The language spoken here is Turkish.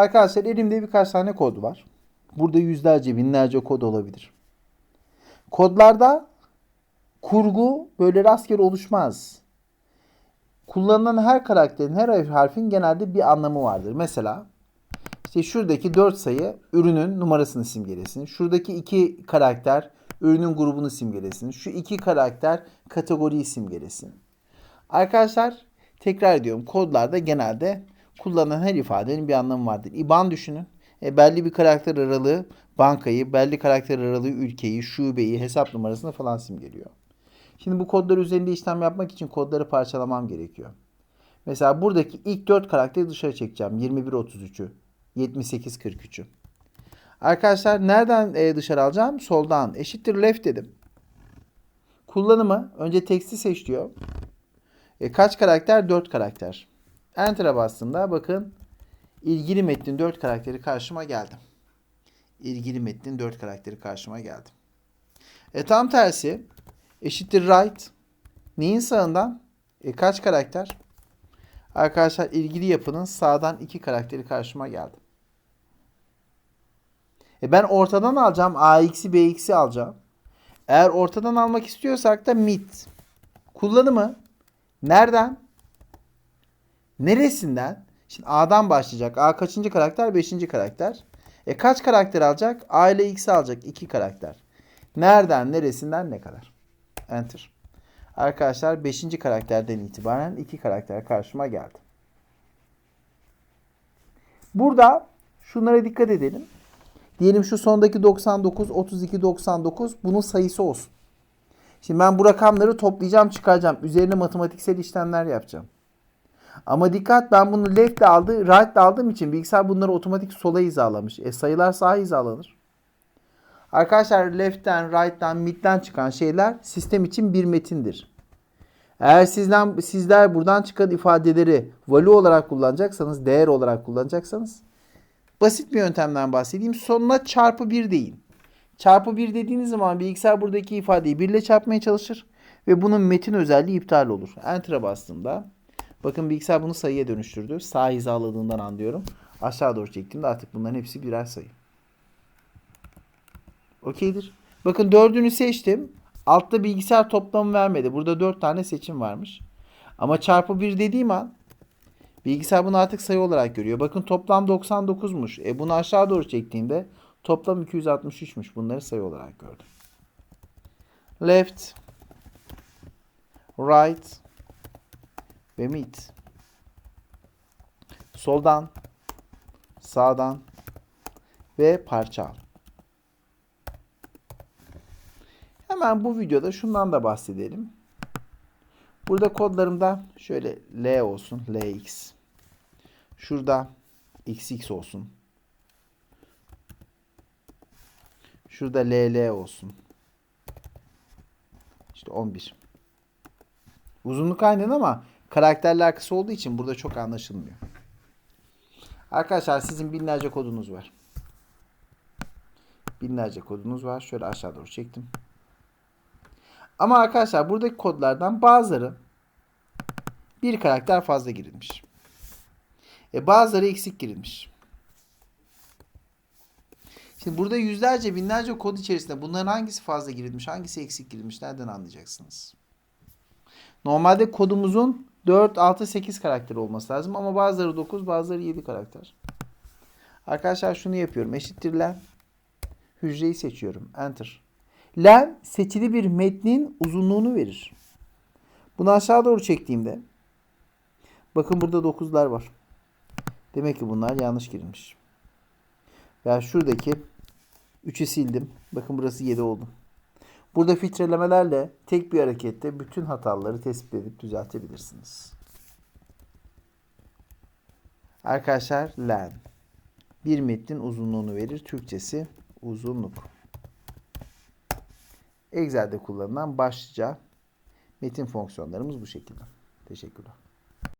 Arkadaşlar elimde birkaç tane kod var. Burada yüzlerce, binlerce kod olabilir. Kodlarda kurgu böyle rastgele oluşmaz. Kullanılan her karakterin, her harfin genelde bir anlamı vardır. Mesela işte şuradaki 4 sayı ürünün numarasını simgelesin. Şuradaki iki karakter ürünün grubunu simgelesin. Şu iki karakter kategoriyi simgelesin. Arkadaşlar tekrar ediyorum kodlarda genelde kullanılan her ifadenin bir anlamı vardır. İban düşünün. E, belli bir karakter aralığı bankayı, belli karakter aralığı ülkeyi, şubeyi, hesap numarasını falan simgeliyor. Şimdi bu kodlar üzerinde işlem yapmak için kodları parçalamam gerekiyor. Mesela buradaki ilk 4 karakteri dışarı çekeceğim. 21-33'ü, 78-43'ü. Arkadaşlar nereden e, dışarı alacağım? Soldan. Eşittir left dedim. Kullanımı önce teksti seç diyor. E, kaç karakter? 4 karakter. Enter'a bastığımda bakın ilgili metnin 4 karakteri karşıma geldi. İlgili metnin 4 karakteri karşıma geldi. E tam tersi eşittir right. Neyin sağından? E, kaç karakter? Arkadaşlar ilgili yapının sağdan 2 karakteri karşıma geldi. E ben ortadan alacağım. AX'i BX'i alacağım. Eğer ortadan almak istiyorsak da mid. Kullanımı nereden? Neresinden? Şimdi A'dan başlayacak. A kaçıncı karakter? Beşinci karakter. E kaç karakter alacak? A ile X'i alacak. iki karakter. Nereden? Neresinden? Ne kadar? Enter. Arkadaşlar 5. karakterden itibaren iki karakter karşıma geldi. Burada şunlara dikkat edelim. Diyelim şu sondaki 99, 32, 99 bunun sayısı olsun. Şimdi ben bu rakamları toplayacağım, çıkaracağım. Üzerine matematiksel işlemler yapacağım. Ama dikkat ben bunu left ile aldı, right ile aldığım için bilgisayar bunları otomatik sola hizalamış. E sayılar sağa hizalanır. Arkadaşlar left'ten, right'tan, mid'den çıkan şeyler sistem için bir metindir. Eğer sizden sizler buradan çıkan ifadeleri value olarak kullanacaksanız, değer olarak kullanacaksanız basit bir yöntemden bahsedeyim. Sonuna çarpı 1 deyin. Çarpı 1 dediğiniz zaman bilgisayar buradaki ifadeyi 1 ile çarpmaya çalışır ve bunun metin özelliği iptal olur. Enter'a bastığımda bakın bilgisayar bunu sayıya dönüştürdü. Sağ hizaladığından anlıyorum. Aşağı doğru çektiğimde artık bunların hepsi birer sayı. Okeydir. Bakın dördünü seçtim. Altta bilgisayar toplamı vermedi. Burada dört tane seçim varmış. Ama çarpı 1 dediğim an bilgisayar bunu artık sayı olarak görüyor. Bakın toplam 99'muş. E bunu aşağı doğru çektiğimde toplam 263'müş. Bunları sayı olarak gördüm. Left, right ve mid. Soldan, sağdan ve parça. Hemen bu videoda şundan da bahsedelim. Burada kodlarımda şöyle L olsun, LX. Şurada XX olsun. Şurada LL olsun. İşte 11. Uzunluk aynı ama karakterler kısa olduğu için burada çok anlaşılmıyor. Arkadaşlar sizin binlerce kodunuz var. Binlerce kodunuz var. Şöyle aşağı doğru çektim. Ama arkadaşlar buradaki kodlardan bazıları bir karakter fazla girilmiş. E bazıları eksik girilmiş. Şimdi burada yüzlerce binlerce kod içerisinde bunların hangisi fazla girilmiş, hangisi eksik girilmiş nereden anlayacaksınız? Normalde kodumuzun 4, 6, 8 karakter olması lazım ama bazıları 9, bazıları 7 karakter. Arkadaşlar şunu yapıyorum. Eşittir Hücreyi seçiyorum. Enter. Len seçili bir metnin uzunluğunu verir. Bunu aşağı doğru çektiğimde bakın burada 9'lar var. Demek ki bunlar yanlış girilmiş. Ya şuradaki 3'ü sildim. Bakın burası 7 oldu. Burada filtrelemelerle tek bir harekette bütün hataları tespit edip düzeltebilirsiniz. Arkadaşlar len bir metnin uzunluğunu verir. Türkçesi uzunluk. Excel'de kullanılan başlıca metin fonksiyonlarımız bu şekilde. Teşekkürler.